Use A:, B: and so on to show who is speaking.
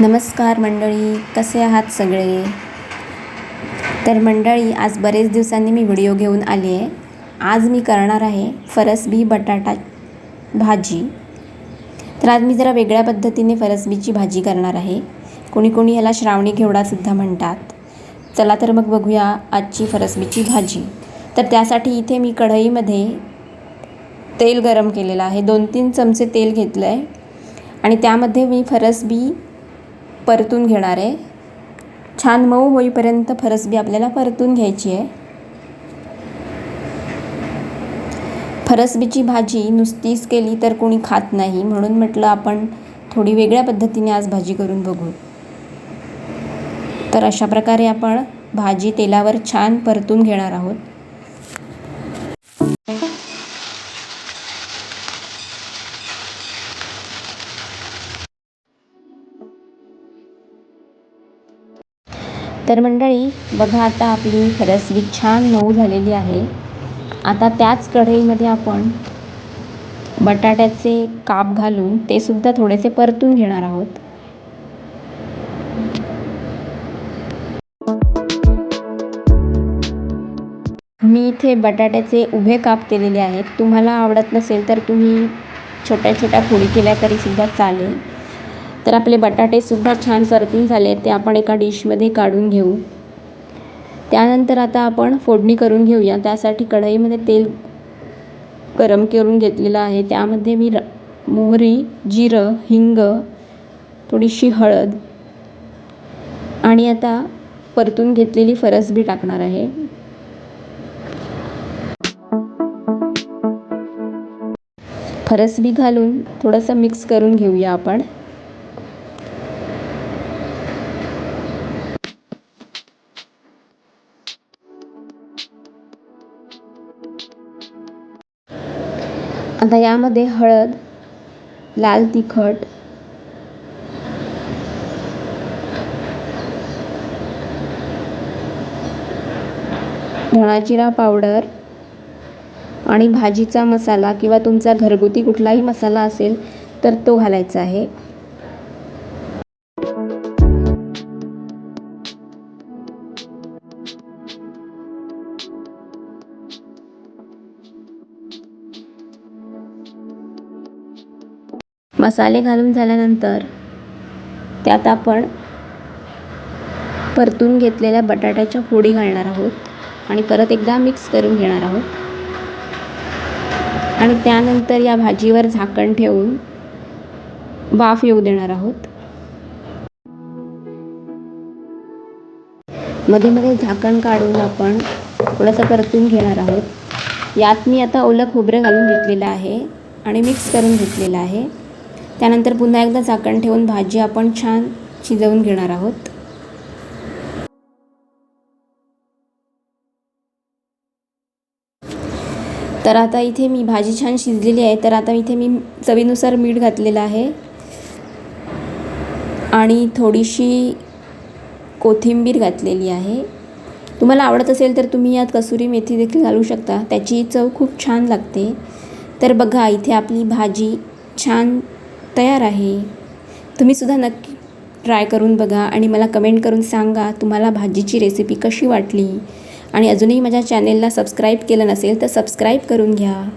A: नमस्कार मंडळी कसे आहात सगळे? तर मंडळी आज बरेच दिवसांनी मी व्हिडिओ घेऊन आली आहे. आज मी करणार आहे फरसबी बटाटा भाजी. तर आज मी जरा वेगळ्या पद्धतीने फरसबीची भाजी करणार आहे. कोणी कोणी ह्याला श्रावणी घेवडासुद्धा म्हणतात. चला तर मग बघूया आजची फरसबीची भाजी. तर त्यासाठी इथे मी कढईमध्ये तेल गरम केलेलं आहे. दोन तीन चमचे तेल घेतलं आहे आणि त्यामध्ये मी फरसबी परतून घेणार आहे. छान मऊ होईपर्यंत फरसबी आपल्याला परतून घ्यायची आहे. फरसबीची भाजी नुसतीच केली तर कोणी खात नाही म्हणून म्हटलं आपण थोडी वेगळ्या पद्धतीने आज भाजी करून बघू. तर अशा प्रकारे आपण भाजी तेलावर छान परतून घेणार आहोत. तर मंडळी बघा आता आपली रसबीक छान मऊ झालेली आहे. आता त्याच कढईमध्ये आपण बटाट्याचे काप घालून ते सुद्धा थोडेसे परतून घेणार आहोत. मी इथे बटाट्याचे उभे काप केलेले आहेत. तुम्हाला आवडत नसेल तर तुम्ही छोट्या छोट्या फोडी केल्या तरी सुद्धा चालेल. तर आपले बटाटेसुद्धा छान परतून झाले ते आपण एका डिशमध्ये काढून घेऊ. त्यानंतर आता आपण फोडणी करून घेऊया. त्यासाठी कढईमध्ये तेल गरम करून घेतलेलं आहे. त्यामध्ये मी र मोहरी जिरं हिंग थोडीशी हळद आणि आता परतून घेतलेली फरसबी टाकणार आहे. फरसबी घालून थोडंसं मिक्स करून घेऊया आपण. आता यामध्ये हळद लाल तिखट धणा जिरा पावडर आणि भाजीचा मसाला किंवा तुमचा घरगुती कुठलाही मसाला असेल तर तो घालायचा आहे. मसाले घालून झाल्यानंतर त्यात आपण परतून घेतलेल्या बटाट्याच्या फोडी घालणार आहोत आणि परत एकदा मिक्स करून घेणार आहोत. आणि त्यानंतर या भाजीवर झाकण ठेवून वाफ येऊ देणार आहोत. मध्ये मध्ये झाकण काढून आपण थोडंसं परतून घेणार आहोत. यात मी आता ओलं खोबरं घालून घेतलेलं आहे आणि मिक्स करून घेतलेलं आहे. त्यानंतर पुन्हा एकदा झाकण ठेवून भाजी आपण छान शिजवून घेणार आहोत. तर आता इथे मी भाजी छान शिजलेली आहे. तर आता इथे मी चवीनुसार मीठ घातलेलं आहे. आणि थोडीशी कोथिंबीर घातलेली आहे. तुम्हाला आवडत असेल तर तुम्ही यात कसुरी मेथी देखील घालू शकता. त्याची चव खूप छान लागते. तर बघा इथे आपली भाजी छान तयार आहे. तुम्हीसुद्धा नक्की ट्राय करून बघा आणि मला कमेंट करून सांगा तुम्हाला भाजीची रेसिपी कशी वाटली. आणि अजूनही माझ्या चॅनेलला सबस्क्राईब केलं नसेल तर सबस्क्राईब करून घ्या.